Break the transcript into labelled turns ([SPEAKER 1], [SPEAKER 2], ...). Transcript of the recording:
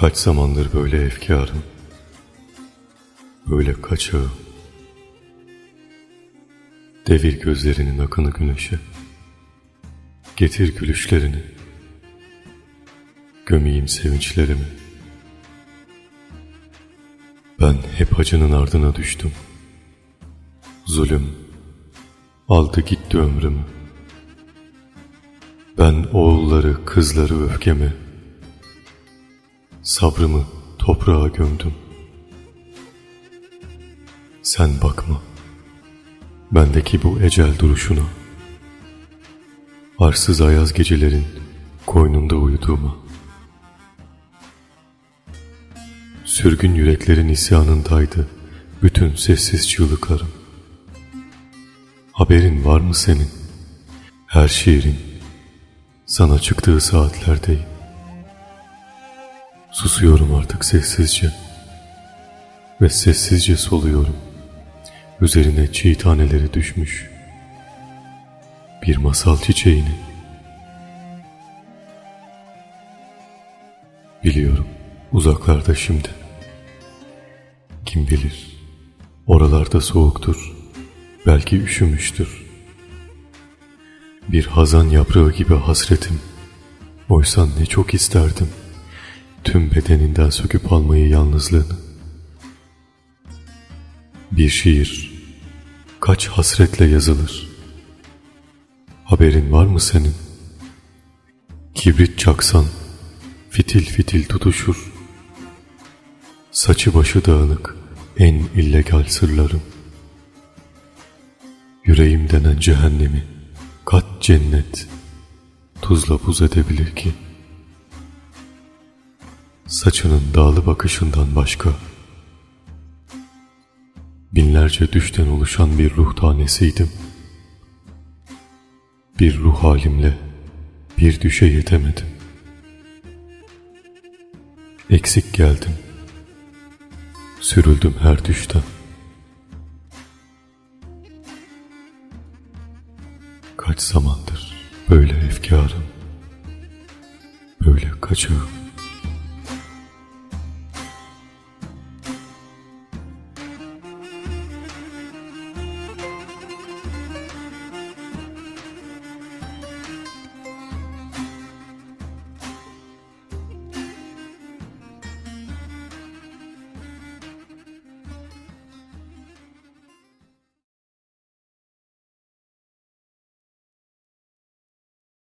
[SPEAKER 1] Kaç zamandır böyle efkarım, böyle kaçağım. Devir gözlerinin akını güneşe, getir gülüşlerini, gömeyim sevinçlerimi. Ben hep acının ardına düştüm. Zulüm aldı gitti ömrümü. Ben oğulları, kızları öfkeme, sabrımı toprağa gömdüm. Sen bakma, bendeki bu ecel duruşuna, arsız ayaz gecelerin koynunda uyuduğuma. Sürgün yüreklerin isyanındaydı bütün sessiz çığlıklarım. Haberin var mı senin? Her şiirin sana çıktığı saatlerdeyim. Susuyorum artık sessizce ve sessizce soluyorum. Üzerine çiğ taneleri düşmüş bir masal çiçeğini. Biliyorum uzaklarda şimdi. Kim bilir oralarda soğuktur, belki üşümüştür. Bir hazan yaprağı gibi hasretim. Oysa ne çok isterdim. Tüm bedeninden söküp almayı yalnızlığını. Bir şiir kaç hasretle yazılır. Haberin var mı senin? Kibrit çaksan fitil fitil tutuşur. Saçı başı dağınık en illegal sırlarım. Yüreğim denen cehennemi kat cennet tuzla buz edebilir ki? Saçının dağlı bakışından başka binlerce düşten oluşan bir ruh tanesiydim. Bir ruh halimle bir düşe yetemedim. Eksik geldim. Sürüldüm her düşten. Kaç zamandır böyle efkarım, böyle kaçağım.